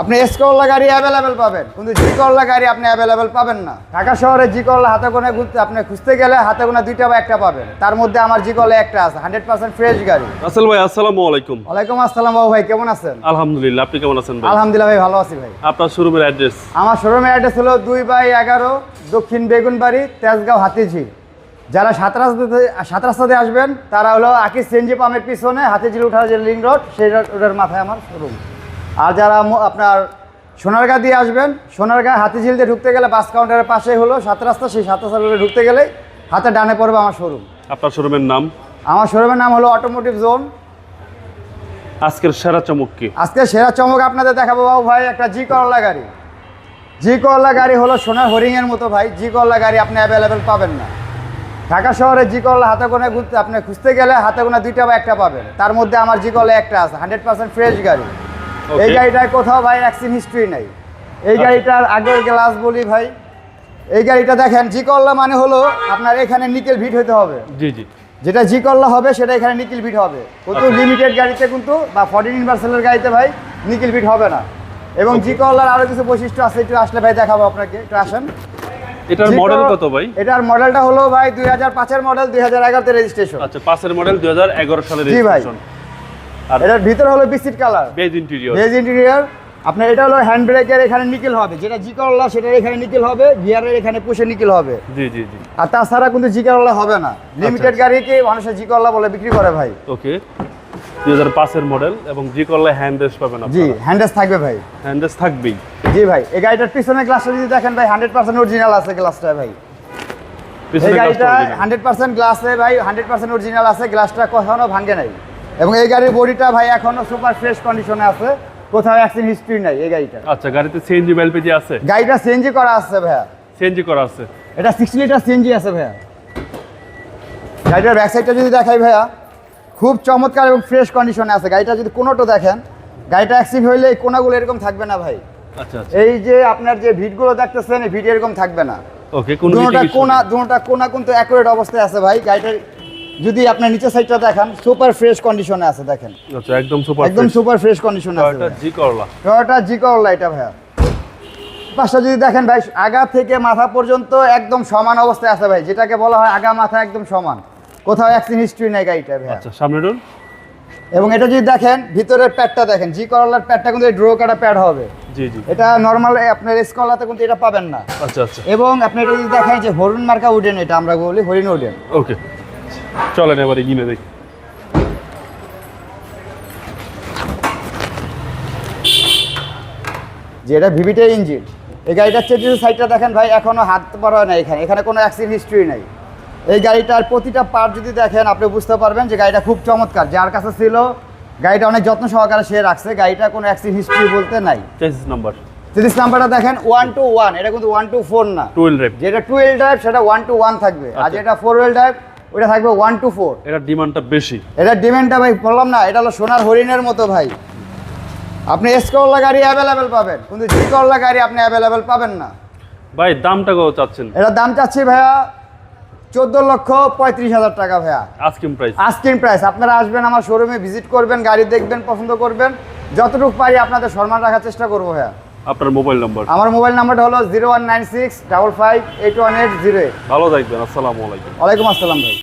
আপনি এস করলা গাড়ি অ্যাভেলেবেল পাবেন। কিন্তু জি করলা গাড়ি আপনি অ্যাভেলেবেল পাবেন না। ঢাকা শহরে জি করলা হাতে গোনা ঘুরতে আপনি খুঁজতে গেলে হাতে গোনা দুইটা বা একটা পাবেন। তার মধ্যে আমার জি করলা একটা আছে হান্ড্রেড পার্সেন্ট ফ্রেশ গাড়ি। রাসেল ভাই আসসালামু আলাইকুম। ওয়ালাইকুম আসসালাম বাবু ভাই কেমন আছেন? আলহামদুলিল্লাহ আপনি কেমন আছেন ভাই? আলহামদুলিল্লাহ ভাই ভালো আছি ভাই। আপনার শোরুমের অ্যাড্রেস আমার শোরুমের অ্যাড্রেস হলো দুই বাই এগারো দক্ষিণ বেগুনবাড়ি তেজগাঁও হাতিঝিল যারা সাত রাস্তাতে সাত রাস্তাতে আসবেন তারা হলো আকি সেনজি পাম্পের পিছনে হাতিঝিল উঠার যে লিং রোড সেই রোডের মাথায় আমার শোরুম। আর যারা আপনার সোনারগাঁ দিয়ে আসবেন সোনারগাঁ হাতিঝিল দিয়ে ঢুকতে গেলে বাস কাউন্টারের পাশেই হলো সাত রাস্তা সেই সাত রাস্তা ঢুকতে গেলে হাতে ডানে পড়বে আমার শোরুম আপনার শোরুমের নাম? আমার শোরুমের নাম হলো অটোমোটিভ জোন আজকের সেরা চমক কি? আজকে সেরা চমক আপনাদের দেখাবো বাবু ভাই একটা জি করলা গাড়ি। জি করলা গাড়ি হলো সোনার হরিংয়ের মতো ভাই জি করলা গাড়ি আপনি অ্যাভেলেবেল পাবেন না। ঢাকা শহরে জি করলা হাতে গোনা ঘুরতে আপনি খুঁজতে গেলে হাতে গোনা দুইটা বা একটা পাবেন। তার মধ্যে আমার জি করলা একটা আছে হান্ড্রেড পার্সেন্ট ফ্রেশ গাড়ি. এই গাড়িটায় কোথাও ভাই অ্যাক্সিডেন্ট হিস্ট্রি নেই। এই গাড়িটার আগের গ্লাস বলি ভাই। এই গাড়িটা দেখেন জি করলা মানে হলো আপনার এখানে নিকেল ভিট হতে হবে। জি জি। যেটা জি করলা হবে সেটা এখানে নিকিল ভিট হবে। কিন্তু আচ্ছা। লিমিটেড গাড়িতে কিন্তু বা ফর্টিন ইনভার্সেলের গাড়িতে ভাই নিকিল ভিট হবে না। এবং জি করলার আরও কিছু বৈশিষ্ট্য আছে একটু আসলে ভাই দেখাবো আপনাকে। একটু আসেন। এটার মডেল কত ভাই? এটার মডেলটা হলো ভাই দুই হাজার পাঁচের মডেল দুই হাজার এগারোতে রেজিস্ট্রেশন আচ্ছা পাঁচের মডেল দুই হাজার এগারো সালের রেজিস্ট্রেশন এটার ভিতরে হলো biscuit colour. Beige interior beige interior আপনার এটা হলো হ্যান্ড ব্রেকের এখানে নিকেল হবে। যেটা জি করলা সেটার এখানে নিকেল হবে। গিয়ারের এখানে পুষে নিকেল হবে। জি জি জি। আর তাছাড়া কিন্তু জি করলা হবে না। লিমিটেড গাড়িকে মানুষের জি করলা বলে বিক্রি করে ভাই। ওকে। দুই হাজার পাঁচের মডেল এবং জি করলে হ্যান্ড রেস্ট পাবেন জি হ্যান্ডেস থাকবে ভাই। হ্যান্ড রেস্ট থাকবেই। জি ভাই এই গাড়িটার পিছনে গ্লাসটা যদি দেখেন ভাই হান্ড্রেড পার্সেন্ট অরিজিনাল আছে গ্লাসটা ভাই। পিছনে গাড়িটা glass টা original। হান্ড্রেড পার্সেন্ট গ্লাসে ভাই হান্ড্রেড পার্সেন্ট অরিজিনাল আছে গ্লাসটা কখনো ভাঙে নাই। এবং এই গাড়ির বডিটা ভাই এখনও সুপার ফ্রেশ কন্ডিশনে আছে। কোথাও অ্যাক্সিডেন্ট হিস্ট্রি নাই এই গাড়িটা আচ্ছা গাড়িতে সিএনজি এলপিজি আছে? গাড়িটা সিএনজি করা আছে ভাইয়া। সিএনজি করা আছে। এটা সিক্সটি লিটার সিএনজি আছে ভাইয়া। গাড়িটার ব্যাক সাইডটা যদি দেখাই ভাইয়া খুব চমৎকার এবং ফ্রেশ কন্ডিশনে আছে। গাড়িটা যদি কোনোটা দেখেন গাড়িটা অ্যাক্সিডেন্ট হইলে এই কোনাগুলো এরকম থাকবে না ভাই। আচ্ছা আচ্ছা। এই যে আপনার যে ভিটগুলো দেখতেছেন এই ভিট এরকম থাকবে না। ওকে কোন দুটোটা কোনা দুটোটা কোনা কিন্তু অ্যাকুরেট অবস্থায় আছে ভাই। গাড়িটার যদি আপনার নিচের সাইডটা দেখেন সুপার ফ্রেশ কন্ডিশনে আছে দেখেন। আচ্ছা একদম সুপার একদম সুপার ফ্রেশ কন্ডিশনে আছে এটা জি করলা টয়োটা জি করলা এটা ভাইয়া। পাশটা যদি দেখেন ভাই আগা থেকে মাথা পর্যন্ত একদম সমান অবস্থায় আছে ভাই। যেটাকে বলা হয় আগা মাথা একদম সমান। কোথাও অ্যাক্সিডেন্ট হিস্ট্রি নেই গাড়িটা ভাইয়া। আচ্ছা সামনে ডোর এবং এটা যদি দেখেন ভিতরের প্যাডটা দেখেন জি করলার প্যাডটা কিন্তু ড্রো কাটা প্যাড হবে। জি জি। এটা নর্মাল আপনার স্কলাতে কিন্তু এটা পাবেন না। আচ্ছা আচ্ছা। এবং আপনি এটা যদি দেখেন যে হরিণ মার্কা উডেন এটা আমরা বলি হরিণ উডেন ওকে চলেন এবারে কিনে দেখি যে এটা ইঞ্জিন। এই গাড়িটার চেয়ে সাইডটা দেখেন ভাই এখনও হাত পড়া হয় না এখানে। এখানে কোনো অ্যাক্সিডেন্ট হিস্ট্রি নেই। এই গাড়িটার প্রতিটা পার্ট যদি দেখেন আপনি বুঝতে পারবেন যে গাড়িটা খুব চমৎকার। যার কাছে ছিল গাড়িটা অনেক যত্ন সহকারে সে রাখছে। গাড়িটা কোনো অ্যাক্সিডেন্ট হিস্ট্রি বলতে নাই। চেসিস নাম্বার সিরিজ নাম্বারটা দেখেন ওয়ান টু ওয়ান এটা কিন্তু ওয়ান টু ফোর না। টুয়েল রেপ যেটা টু হুইল ড্রাইভ সেটা ওয়ান টু ওয়ান থাকবে। আর আচ্ছা। যেটা ফোর হুইল ড্রাইভ ওটা থাকবে ওয়ান টু ফোর এটার ডিমান্ডটা বেশি। এটা ডিমান্ডটা ভাই বললাম না এটা হলো সোনার হরিণের মতো ভাই। আপনি এস করলা গাড়ি অ্যাভেলেবেল পাবেন। কিন্তু জি করলা গাড়ি আপনি অ্যাভেলেবেল পাবেন না। ভাই দামটা কত চাচ্ছেন? এটার দাম চাচ্ছি ভাইয়া চোদ্দ লক্ষ পঁয়ত্রিশ হাজার টাকা ভাইয়া। আজকিম প্রাইস আস্কিং প্রাইস আপনারা আসবেন আমার শোরুমে ভিজিট করবেন গাড়ি দেখবেন পছন্দ করবেন। যতটুকু পারি আপনাদের সম্মান রাখার চেষ্টা করব ভাইয়া। আপনার মোবাইল নাম্বার আমার মোবাইল নাম্বারটা হলো zero one nine six double five eight one eight zero ভালো থাকবেন আসসালামু আলাইকুম। ওয়ালাইকুম আসসালাম ভাই।